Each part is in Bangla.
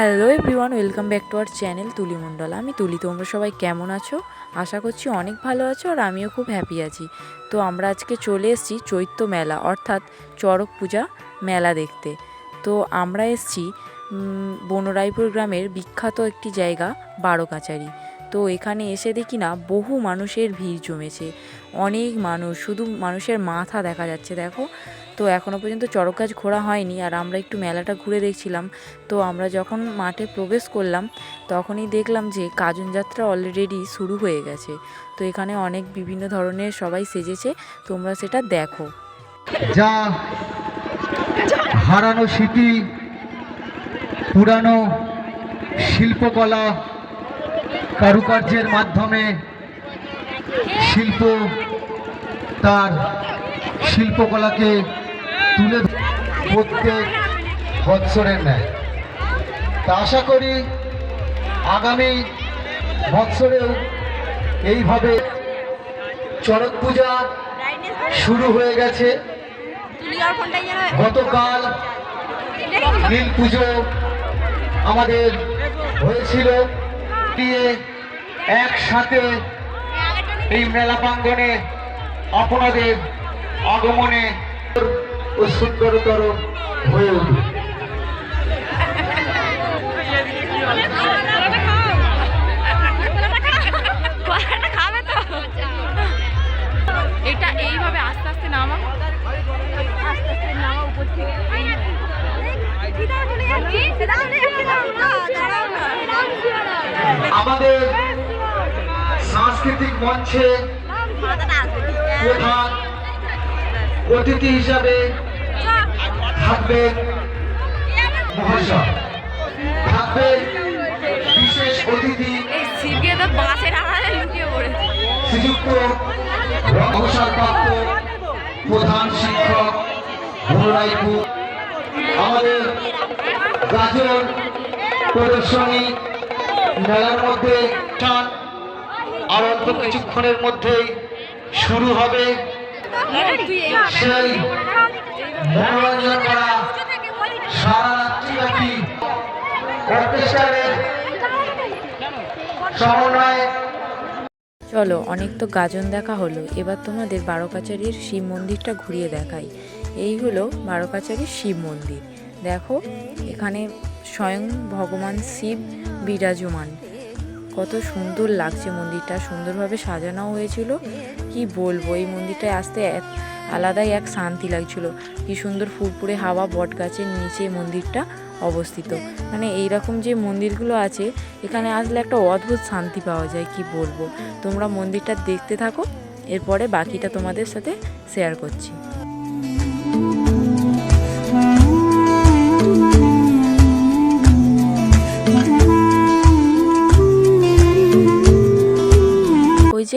Hello everyone welcome back to our channel Tuli Mondal আমি তুলি, তোমরা সবাই কেমন আছো? আশা করছি অনেক ভালো আছো আর আমিও খুব হ্যাপি আছি। তো আমরা আজকে চলে এসেছি চৈত্য মেলা, অর্থাৎ চড়ক পূজা মেলা দেখতে। তো আমরা এসেছি বনরাইপুর গ্রামের বিখ্যাত একটি জায়গা, বারোকাচারি। তো এখানে এসে দেখি না, বহু মানুষের ভিড় জমেছে। অনেক মানুষ, শুধু মানুষের মাথা দেখা যাচ্ছে, দেখো। তো এখনও পর্যন্ত চড়ক গাছ ঘোরা হয়নি আর আমরা একটু মেলাটা ঘুরে দেখছিলাম। তো আমরা যখন মাঠে প্রবেশ করলাম, তখনই দেখলাম যে কাজন যাত্রা অলরেডি শুরু হয়ে গেছে। তো এখানে অনেক বিভিন্ন ধরনের সবাই সেজেছে, তোমরা সেটা দেখো। যা হারানো স্মৃতি পুরানো শিল্পকলা কারুকার্যের মাধ্যমে শিল্প তার শিল্পকলাকে তুলে প্রত্যেক বৎসরের ন্যায়। তা আশা করি আগামী বৎসরেও এইভাবে চড়ক পূজা শুরু হয়ে গেছে। গতকাল নীল পুজো আমাদের হয়েছিল। দিয়ে একসাথে এই মেলা প্রাঙ্গনে আপনাদের আগমনে ও সুন্দরতর হয়ে উঠবে এটা এইভাবে আস্তে আস্তে নামা আস্তে আস্তে নামা উপর থেকে আমাদের সাংস্কৃতিক মঞ্চে প্রধান অতিথি হিসাবে থাকবেন মহাশয়। থাকবেন বিশেষ অতিথি। শ্রীযুক্ত অবসরপ্রাপ্ত প্রধান শিক্ষক ভোরাইপুর আমাদের গাজন প্রদর্শনী মেলার মধ্যে আর অল্প কিছুক্ষণের মধ্যেই শুরু হবে। সেই মনোরঞ্জন করা সারা রাত্রিব্যাপী চলো, অনেক তো গাজন দেখা হলো। এবার তোমাদের বারোকাচারির শিব মন্দিরটা ঘুরিয়ে দেখাই। এই হলো বারোকাচারির শিব মন্দির। দেখো, এখানে স্বয়ং ভগবান শিব বিরাজমান। কত সুন্দর লাগছে মন্দিরটা, সুন্দরভাবে সাজানো হয়েছিল। কি বলব, এই মন্দিরটায় আসতে আলাদাই এক শান্তি লাগছিল। কি সুন্দর ফুরফুরে হাওয়া বট গাছের নিচে মন্দিরটা অবস্থিত। মানে এইরকম যে মন্দিরগুলো আছে, এখানে আসলে একটা অদ্ভুত শান্তি পাওয়া যায়, কি বলব। তোমরা মন্দিরটা দেখতে থাকো, এরপরে বাকিটা তোমাদের সাথে শেয়ার করছি।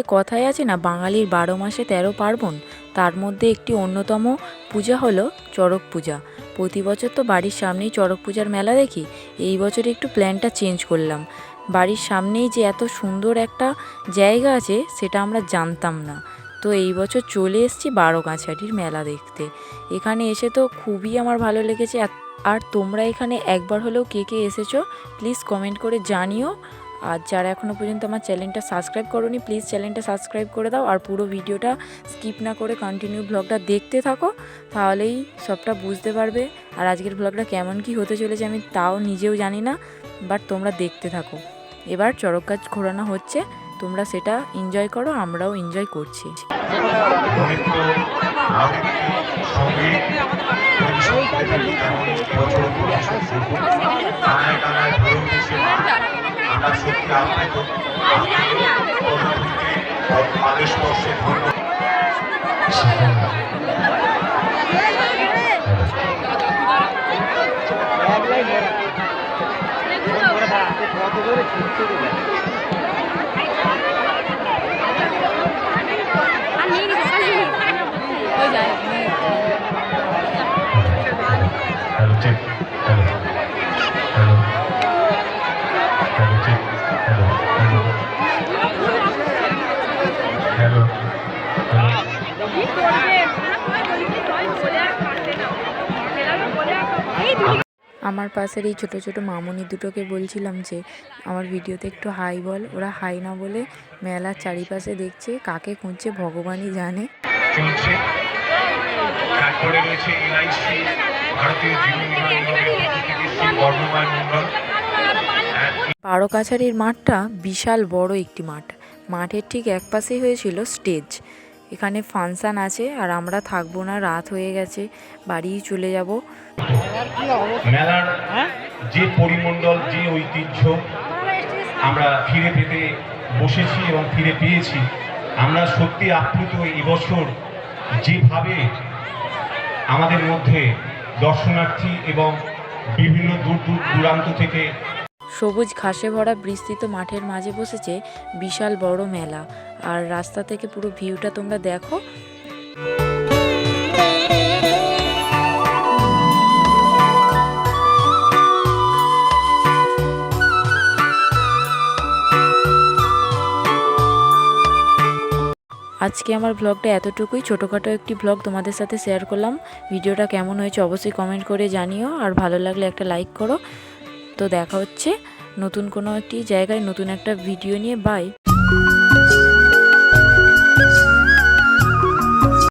যে কথায় আছে না, বাঙালির বারো মাসে তেরো পার্বণ, তার মধ্যে একটি অন্যতম পূজা হলো চড়ক পূজা। প্রতি বছর তো বাড়ির সামনেই চড়ক পূজার মেলা দেখি, এই বছর একটু প্ল্যানটা চেঞ্জ করলাম। বাড়ির সামনেই যে এত সুন্দর একটা জায়গা আছে, সেটা আমরা জানতাম না। তো এই বছর চলে এসেছি বারোগাছাটির মেলা দেখতে। এখানে এসে তো খুবই আমার ভালো লেগেছে। আর তোমরা এখানে একবার হলেও কে কে এসেছ প্লিজ কমেন্ট করে জানিও। আর যারা এখনও পর্যন্ত আমার চ্যানেলটা সাবস্ক্রাইব করোনি প্লিজ চ্যানেলটা সাবস্ক্রাইব করে দাও আর পুরো ভিডিওটা স্কিপ না করে কন্টিনিউ ব্লগটা দেখতে থাকো, তাহলেই সবটা বুঝতে পারবে আর আজকের ব্লগটা কেমন কি হতে চলেছে আমি তাও নিজেও জানি না বাট তোমরা দেখতে থাকো। এবার চড়ক গাছ ঘোরানো হচ্ছে, তোমরা সেটা এনজয় করো, আমরাও এনজয় করছি। আপ্লুত আদেশ স্পর্শে ধন্য ওই আমার পাশের এই ছোটো ছোটো মামুনি দুটোকে বলছিলাম যে, আমার ভিডিওতে একটু হাই বল, ওরা হাই না বলে মেলার চারিপাশে দেখছে, কাকে খুঁজছে ভগবানই জানে। ভারতীয় বারো কাছারির মাঠটা বিশাল বড় একটি মাঠ। মাঠের ঠিক এক পাশেই হয়েছিল স্টেজ। এখানে ফাংশান আছে আর আমরা থাকব না রাত হয়ে গেছে বাড়ি চলে যাব। মেলার যে পরিমণ্ডল যে ঐতিহ্য আমরা ফিরে পেতে বসেছি এবং ফিরে পেয়েছি। আমরা সত্যি আপ্লুত এবছর যেভাবে আমাদের মধ্যে দর্শনার্থী এবং বিভিন্ন দূর দূর দূরান্ত থেকে সবুজ ঘাসে ভরা বিস্তৃত মাঠের মাঝে বসেছে বিশাল বড় মেলা। আর রাস্তা থেকে পুরো ভিউটা তোমরা দেখো। আজকে আমার ব্লগটা এতটুকুই। ছোটোখাটো একটি ব্লগ তোমাদের সাথে শেয়ার করলাম। ভিডিওটা কেমন হয়েছে অবশ্যই কমেন্ট করে জানিও। আর ভালো লাগলে একটা লাইক করো। তো দেখা হচ্ছে। নতুন কোনো একটি জায়গায় নতুন একটা ভিডিও নিয়ে বাই